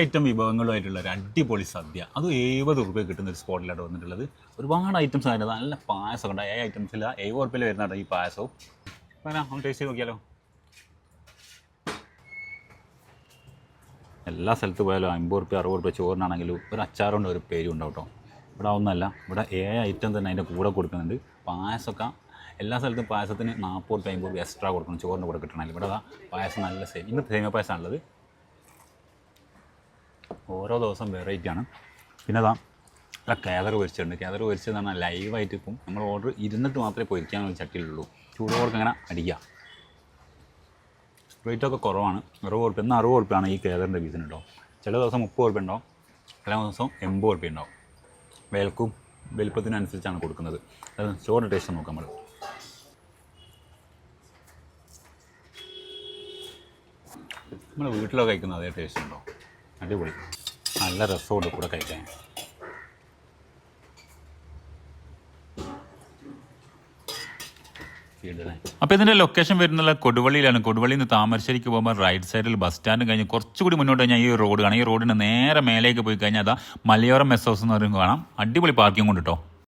Item വിഭവങ്ങളുമായിട്ടുള്ള ഒരു അടിപൊളി സദ്യ. അത് എഴുപത് റുപ്യ കിട്ടുന്ന ഒരു സ്പോട്ടിലാണ് വന്നിട്ടുള്ളത്. ഒരുപാട് ഐറ്റംസ് അതിന്റെ നല്ല പായസം ഉണ്ട് ഏ ഐറ്റംസില്ല എഴുപത് റുപ്യയിൽ വരുന്നതാണ് ഈ പായസവും. അങ്ങനെ ഒന്ന് ടേസ്റ്റ് ചെയ്ത് നോക്കിയാലോ? എല്ലാ സ്ഥലത്ത് പോയാലും അമ്പത് റുപ്യ അറുപത് റുപ്യ ചോറിനാണെങ്കിലും ഒരു അച്ചാറുണ്ട് ഒരു പേരും ഉണ്ടാവും കേട്ടോ. ഇവിടെ ഒന്നല്ല. ഇവിടെ ഏ ഐറ്റം തന്നെ അതിന്റെ കൂടെ കൊടുക്കുന്നുണ്ട്. പായസമൊക്കെ എല്ലാ സ്ഥലത്തും പായസത്തിന് നാൽപ്പത് റുപ്യ അമ്പത് റുപ്യ എക്സ്ട്രാ കൊടുക്കണം. ചോറിന് കൂടെ കിട്ടണമെങ്കിൽ. ഇവിടെ പായസം നല്ല സേം ഇന്ന് സേമിയ പായസമാണുള്ളത്. ഓരോ ദിവസം വെറൈറ്റി ആണ്. പിന്നെ അതാ അല്ല കേദർ പൊരിച്ചിട്ടുണ്ട്. കേദർ പൊരിച്ചത് പറഞ്ഞാൽ ലൈവായിട്ട് ഇപ്പം നമ്മൾ ഓർഡർ ഇരുന്നിട്ട് മാത്രമേ പൊരിക്കാനുള്ള ചട്ടിയിലുള്ളൂ. ചൂടോർക്ക് അങ്ങനെ അടിക്കുക. റേറ്റൊക്കെ കുറവാണ്. അറുപത് ഉറുപ്പ്യ ഇന്ന് അറുപത് ഉറുപ്പ്യാണ് ഈ കേദറിന്റെ പീസിന് കേട്ടോ ചില ദിവസം മുപ്പത് ഉറുപ്പ്യ ഉണ്ടാവും. ചില ദിവസം എൺപത് ഉറുപ്പ്യ ഉണ്ടാവും. വിലക്കും വലിപ്പത്തിനനുസരിച്ചാണ് കൊടുക്കുന്നത്. അതായത് ചോറിന്റെ ടേസ്റ്റ് നോക്കാം നമ്മൾ നമ്മൾ വീട്ടിലൊക്കെ കഴിക്കുന്ന അതേ ടേസ്റ്റ് ഉണ്ടോ? അടിപൊളി. നല്ല രസമുണ്ട് കൂടെ കഴിക്കാൻ. അപ്പൊ ഇതിന്റെ ലൊക്കേഷൻ വരുന്നത് കൊടുവള്ളിയിലാണ്. കൊടുവള്ളിയിൽ നിന്ന് താമരശ്ശേരിക്ക് പോകുമ്പോൾ റൈറ്റ് സൈഡിൽ ബസ് സ്റ്റാൻഡ് കഴിഞ്ഞ് കുറച്ചുകൂടി മുന്നോട്ട് കഴിഞ്ഞാൽ ഈ റോഡ് കാണാം. ഈ റോഡിന് നേരെ മേലേക്ക് പോയി കഴിഞ്ഞാൽ അതാ മലയോരം മെസ് ഹൗസ് എന്ന് പറയുമ്പോൾ കാണാം. അടിപൊളി പാർക്കിംഗ് കൊണ്ട് കേട്ടോ